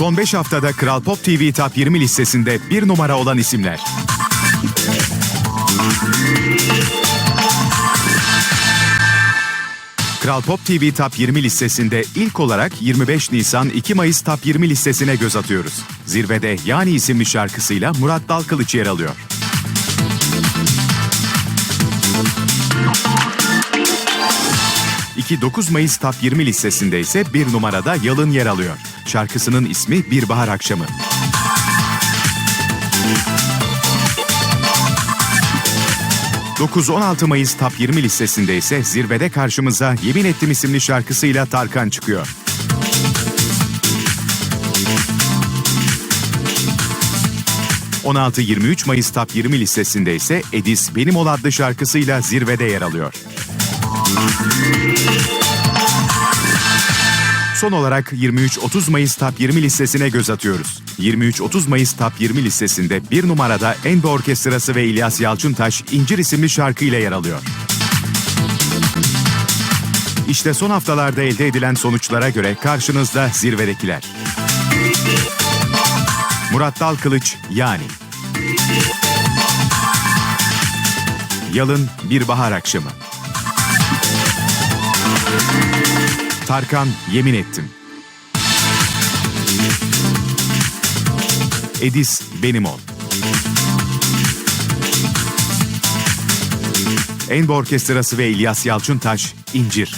Son 5 haftada Kral Pop TV Top 20 listesinde bir numara olan isimler. Kral Pop TV Top 20 listesinde ilk olarak 25 Nisan 2 Mayıs Top 20 listesine göz atıyoruz. Zirvede Yani isimli şarkısıyla Murat Dalkılıç yer alıyor. İki 9 Mayıs Top 20 listesinde ise bir numarada Yalın yer alıyor. Şarkısının ismi Bir Bahar Akşamı. ...9-16 Mayıs Top 20 listesinde ise zirvede karşımıza Yemin Ettim isimli şarkısıyla Tarkan çıkıyor. ...16-23 Mayıs Top 20 listesinde ise Edis Benim Ol adlı şarkısıyla zirvede yer alıyor. Son olarak 23-30 Mayıs Top 20 listesine göz atıyoruz. 23-30 Mayıs Top 20 listesinde bir numarada Enbe Orkestrası ve İlyas Yalçıntaş İncir isimli şarkıyla yer alıyor. İşte son haftalarda elde edilen sonuçlara göre karşınızda zirvedekiler. Murat Dalkılıç yani. Yalın Bir Bahar Akşamı. Tarkan Yemin Ettim. Edis Benim Ol. Enbo Orkestrası ve İlyas Yalçıntaş İncir.